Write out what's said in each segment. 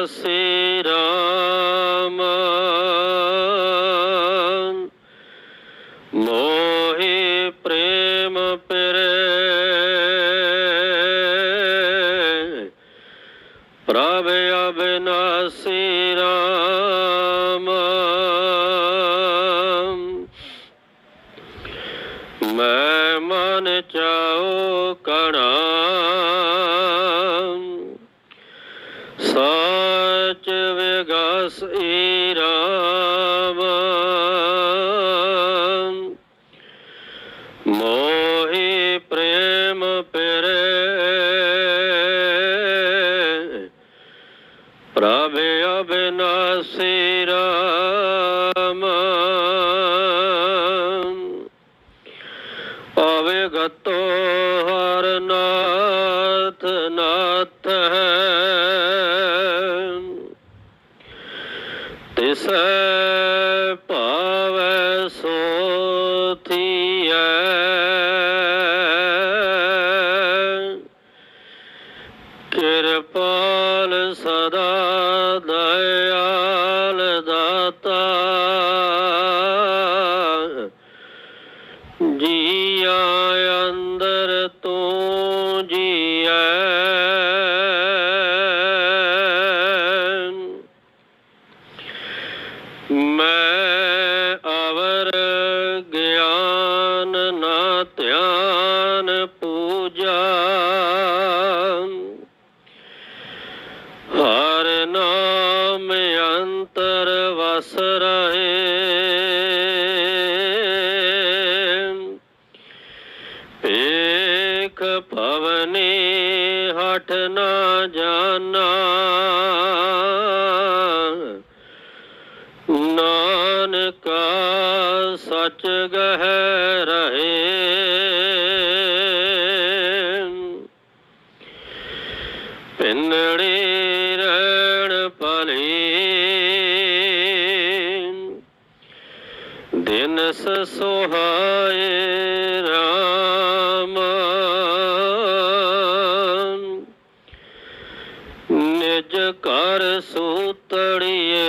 ਅਬਿਨਾਸੀ ਰਾਮ। ਮੋਹਿ ਪ੍ਰੇਮ ਪਿਰੇ। ਪ੍ਰਭ ਅਬਿਨਾਸੀ ਰਾਮ Sera. ਜੀਆ ਅੰਦਰ ਤੂੰ ਜੀਐ। ਮੈਂ ਅਵਰ ਗਿਆਨ ਨਾ ਧਿਆਨ ਭਵਨੀ ਹਟ ਨਾ ਜਾਣਾ ਨਾਨਕਾ ਸਚ ਗਹਿ ਰਹੇ। ਪਿੰਨੜੀ ਰਹਿਣ ਭਲੀ ਦਿਨ ਸੋਹਾਏ ਰਾ ਨਿਜ ਘਰ ਸੂਤੜੀਏ।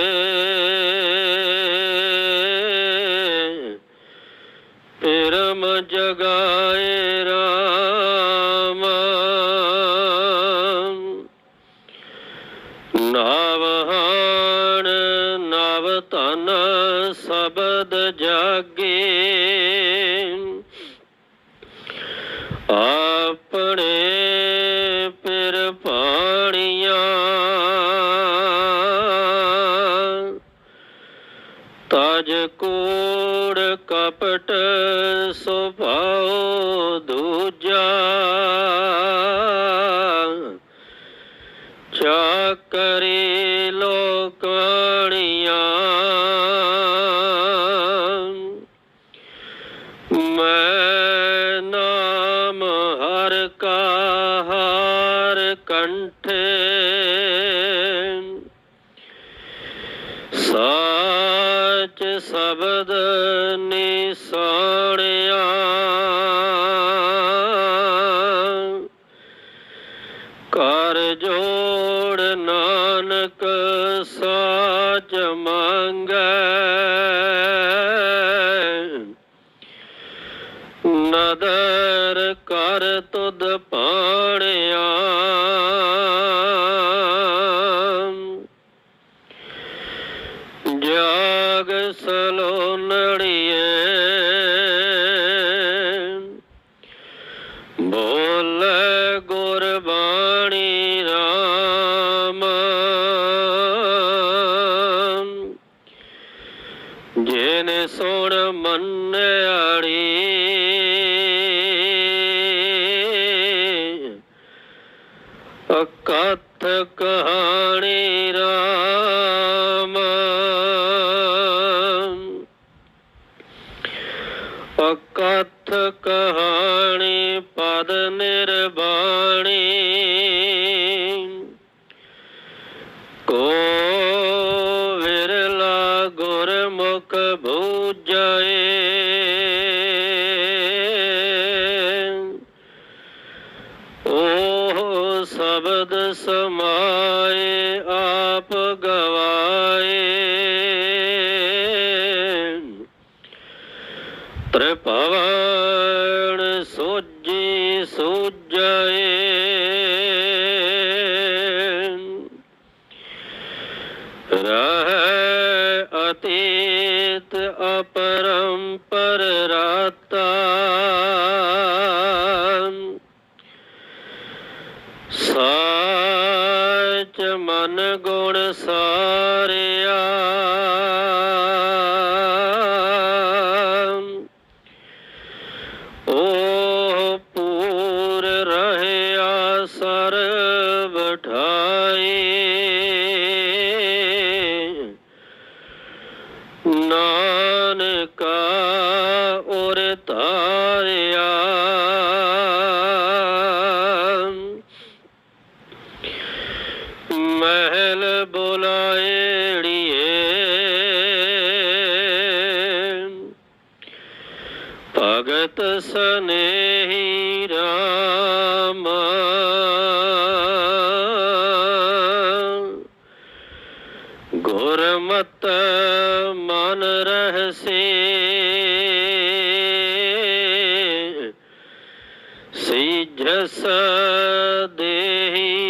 ਪਰਮ ਜਗਾਏ ਰਾਮ। ਨਵਹਾਨ ਨਵ ਤਨ ਸਬਦ ਜਾਗੇ। ਆ ताज कूड़ कपट स्वभाव दूजा। चाकरी लोकड़िया मैं नाम हर का हार कंठ ਨਿਸਾਣਿਆ ਕਰ ਜੋੜ ਨਾਨਕ ਸਾਚ ਮੰਗੈ। ਨਦਰ ਕਰ ਤੁਧ ਪਾਣਿਆ। ਬੋਲ ਗੁਰਬਾਣੀ ਰਾਮ। ਜਿਨ ਸੁਣ ਮੰਨਿਆੜੀ ਅਕਥ ਕਹਾਣੀ ਰਾਮ। ਅਕਥ ਕਹਾਣੀ ਰਹਿ ਅਤੀਤ ਅਪਰੰਪਰ ਰਾਤਾ। ਭਗਤ ਸਨੇਹੀ ਰਾਮ। ਗੁਰਮਤ ਮਨ ਰਹਸੇ। ਸਿਜਸ ਦੇਹੀ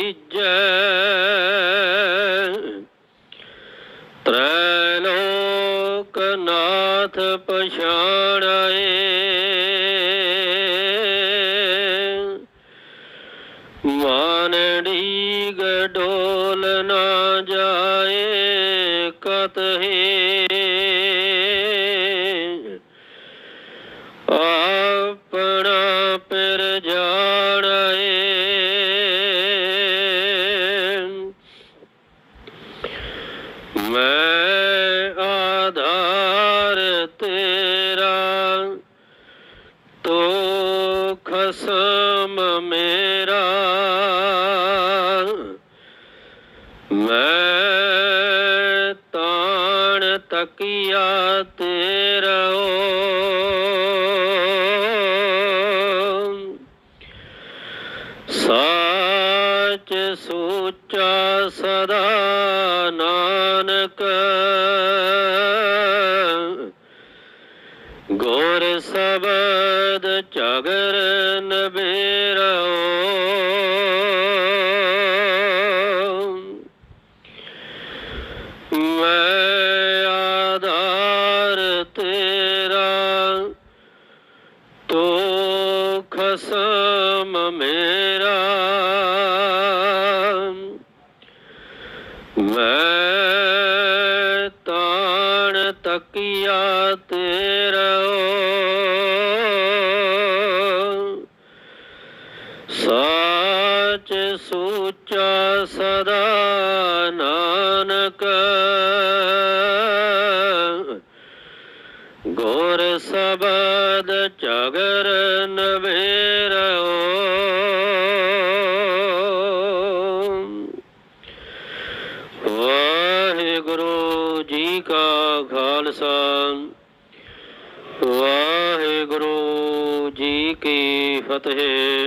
ਸਬਦ ਸਿਜੈ ਤ੍ਰੈਲੋਕ ਨਾਥ ਪਛਾਣਾਏ। ਮਾਨੜੀ ਗਡੋਲ ਨਾ ਮੈਂ ਆਧਾਰ ਤੇਰਾ ਤੋ ਖਸਮ ਮੇਰਾ ਮੈਂ ਤਾਣ ਤਕੀਆ ਤੇਰਾ ਸਾਚ ਸਬਦ ਚਗਰ ਨਬੇਰੋ ਮੈਂ ਆਧਾਰ ਤੇਰਾ ਤੋ ਖਸਮ ਮੇਰਾ। ਮੈਂ ਤਾਣ ਤਕੀਆ ਤੇਰਾ ਸੋਚਾ ਸਦਾ ਨਾਨਕ। ਗੁਰ ਸਬਦ ਚਗਰ ਨਵੇਰੋ ਵਾਹਿਗੁਰੂ ਜੀ ਕਾ ਖਾਲਸਾ। ਵਾਹਿਗੁਰੂ ਜੀ ਕੀ ਫਤਿਹ।